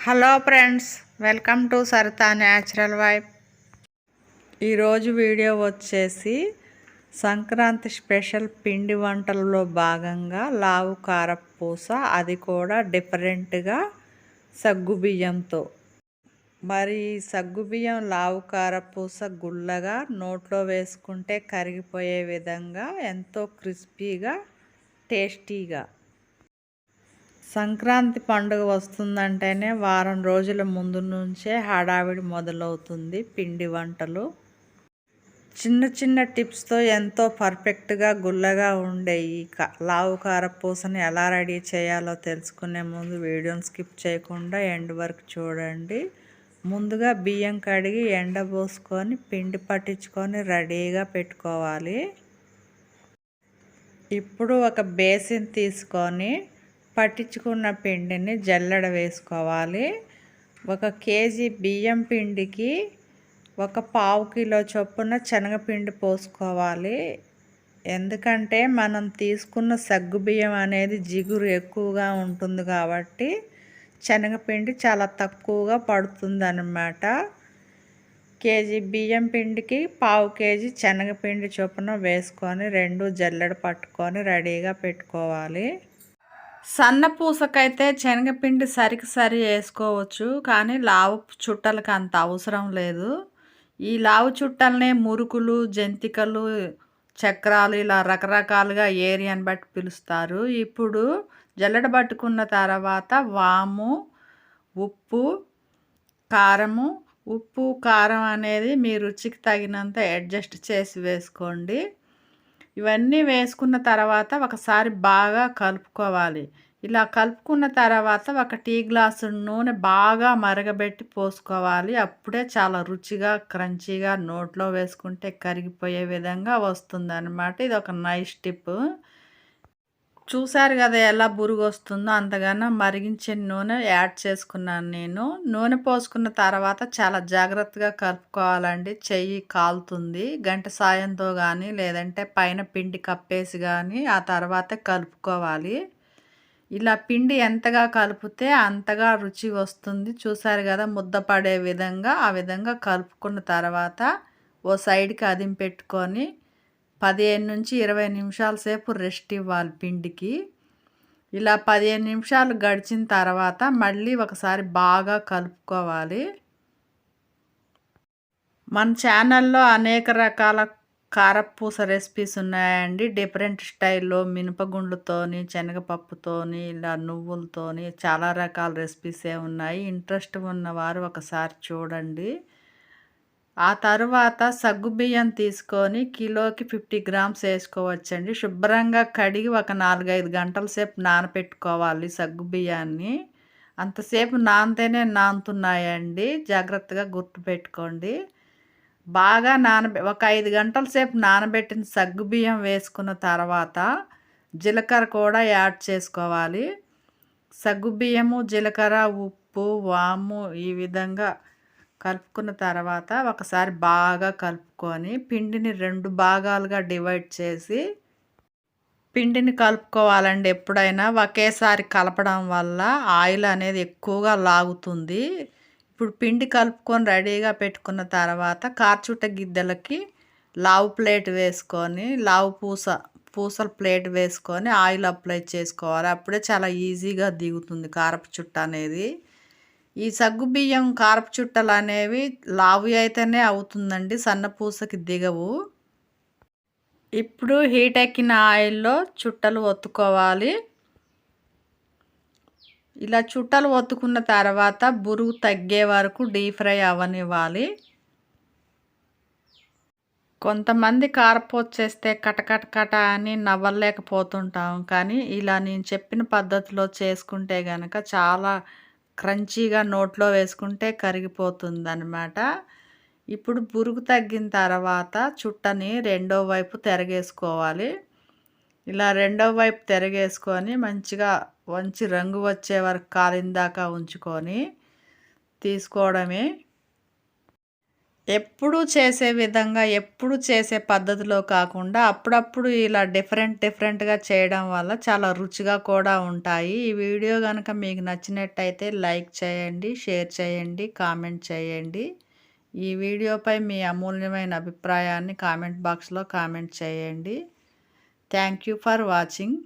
Hello friends welcome to Saritha natural vibe. ఈరోజు video వచ్చేసి Sankranti special పిండి వంటలలో భాగంగా లావు కారపూస అది కూడా డిఫరెంట్గా సగ్గుబియ్యంతో మరి సగ్గుబియ్యం లావు కారపూస గుల్లగా నోట్లో వేసుకుంటే కరిగిపోయే విధంగా ఎంతో క్రిస్పీగా టేస్టీగా సంక్రాంతి పండుగ వస్తుందంటేనే వారం రోజుల ముందు నుంచే హడావిడి మొదలవుతుంది పిండి వంటలు. చిన్న చిన్న టిప్స్తో ఎంతో పర్ఫెక్ట్గా గుల్లగా ఉండే ఈ లావు కారపూసని ఎలా రెడీ చేయాలో తెలుసుకునే ముందు వీడియోని స్కిప్ చేయకుండా ఎండ్ వరకు చూడండి. ముందుగా బియ్యం కడిగి ఎండబోసుకొని పిండి పట్టించుకొని రెడీగా పెట్టుకోవాలి. ఇప్పుడు ఒక బేసిన్ తీసుకొని పట్టించుకున్న పిండిని జల్లెడ వేసుకోవాలి. ఒక కేజీ బియ్యం పిండికి ఒక పావు కిలో చొప్పున శనగపిండి పోసుకోవాలి. ఎందుకంటే మనం తీసుకున్న సగ్గు బియ్యం అనేది జిగురు ఎక్కువగా ఉంటుంది కాబట్టి శనగపిండి చాలా తక్కువగా పడుతుంది అన్నమాట కేజీ బియ్యం పిండికి పావు కేజీ శనగపిండి చొప్పున వేసుకొని రెండు జల్లెడ పట్టుకొని రెడీగా పెట్టుకోవాలి. సన్న పూసకైతే శనగపిండి సరికి సరి వేసుకోవచ్చు కానీ లావు చుట్టలకి అంత అవసరం లేదు. ఈ లావు చుట్టలనే మురుకులు జంతికలు చక్రాలు ఇలా రకరకాలుగా ఏరియాని బట్టి పిలుస్తారు. ఇప్పుడు జల్లెడ పట్టుకున్న తర్వాత వాము ఉప్పు కారము. ఉప్పు కారం అనేది మీ రుచికి తగినంత అడ్జస్ట్ చేసి వేసుకోండి. ఇవన్నీ వేసుకున్న తర్వాత ఒకసారి బాగా కలుపుకోవాలి. ఇలా కలుపుకున్న తర్వాత ఒక టీ గ్లాసు నూనె బాగా మరగబెట్టి పోసుకోవాలి. అప్పుడే చాలా రుచిగా క్రంచీగా నోట్లో వేసుకుంటే కరిగిపోయే విధంగా వస్తుందన్నమాట. ఇది ఒక నైస్ టిప్. చూసారు కదా ఎలా బురుగు వస్తుందో అంతగానో మరిగించిన నూనె యాడ్ చేసుకున్నాను నేను. నూనె పోసుకున్న తర్వాత చాలా జాగ్రత్తగా కలుపుకోవాలండి. చెయ్యి కాలుతుంది. గంట సాయంతో కానీ లేదంటే పైన పిండి కప్పేసి కానీ ఆ తర్వాత కలుపుకోవాలి. ఇలా పిండి ఎంతగా కలిపితే అంతగా రుచి వస్తుంది. చూసారు కదా ముద్ద పడే విధంగా ఆ విధంగా కలుపుకున్న తర్వాత ఓ సైడ్కి అదిం పెట్టుకొని పదిహేను నుంచి ఇరవై నిమిషాల సేపు రెస్ట్ ఇవ్వాలి పిండికి. ఇలా పదిహేను నిమిషాలు గడిచిన తర్వాత మళ్ళీ ఒకసారి బాగా కలుపుకోవాలి. మన ఛానల్లో అనేక రకాల కారపూస రెసిపీస్ ఉన్నాయండి. డిఫరెంట్ స్టైల్లో మినపగుండ్లతోని శనగపప్పుతోని ఇలా నువ్వులతోని చాలా రకాల రెసిపీసే ఉన్నాయి. ఇంట్రెస్ట్ ఉన్నవారు ఒకసారి చూడండి. ఆ తర్వాత సగ్గుబియ్యం తీసుకొని కిలోకి ఫిఫ్టీ గ్రామ్స్ వేసుకోవచ్చండి. శుభ్రంగా కడిగి ఒక నాలుగైదు గంటల సేపు నానపెట్టుకోవాలి సగ్గుబియ్యాన్ని అంతసేపు నానితేనే నానుతున్నాయండి. జాగ్రత్తగా గుర్తుపెట్టుకోండి బాగా నానబె ఒక ఐదు గంటల సేపు నానబెట్టిన సగ్గుబియ్యం వేసుకున్న తర్వాత జీలకర్ర కూడా యాడ్ చేసుకోవాలి. సగ్గుబియ్యము జీలకర్ర ఉప్పు వాము ఈ విధంగా కలుపుకున్న తర్వాత ఒకసారి బాగా కలుపుకొని పిండిని రెండు భాగాలుగా డివైడ్ చేసి పిండిని కలుపుకోవాలండి ఎప్పుడైనా. ఒకేసారి కలపడం వల్ల ఆయిల్ అనేది ఎక్కువగా లాగుతుంది. ఇప్పుడు పిండి కలుపుకొని రెడీగా పెట్టుకున్న తర్వాత కార్చుట గిద్దెలకి లావు ప్లేట్ వేసుకొని లావు పూస పూసల ప్లేట్ వేసుకొని ఆయిల్ అప్లై చేసుకోవాలి. అప్పుడే చాలా ఈజీగా దిగుతుంది కారపు చుట్ట అనేది. ఈ సగ్గు బియ్యం కారపు చుట్టలు అనేవి లావు అయితేనే అవుతుందండి సన్నపూసకి దిగవు. ఇప్పుడు హీట్ ఎక్కిన ఆయిల్లో చుట్టలు ఒత్తుకోవాలి. ఇలా చుట్టలు ఒత్తుకున్న తర్వాత బురుగు తగ్గే వరకు డీప్ ఫ్రై అవనివ్వాలి. కొంతమంది కారపోతు చేస్తే కటకట కట అని నవ్వలేకపోతుంటాం కానీ ఇలా నేను చెప్పిన పద్ధతిలో చేసుకుంటే కనుక చాలా క్రంచీగా నోట్లో వేసుకుంటే కరిగిపోతుందనమాట ఇప్పుడు బురుగు తగ్గిన తర్వాత చుట్టని రెండో వైపు తెరగేసుకోవాలి. ఇలా రెండో వైపు తెరగేసుకొని మంచిగా మంచి రంగు వచ్చే వరకు కాలిన దాకా ఉంచుకొని తీసుకోవడమే. ఎప్పుడూ చేసే విధంగా ఎప్పుడు చేసే పద్ధతిలో కాకుండా అప్పుడప్పుడు ఇలా డిఫరెంట్ డిఫరెంట్గా చేయడం వల్ల చాలా రుచిగా కూడా ఉంటాయి. ఈ వీడియో కనుక మీకు నచ్చినట్టయితే లైక్ చేయండి షేర్ చేయండి కామెంట్ చేయండి. ఈ వీడియోపై మీ అమూల్యమైన అభిప్రాయాన్ని కామెంట్ బాక్స్లో కామెంట్ చేయండి. Thank you for watching.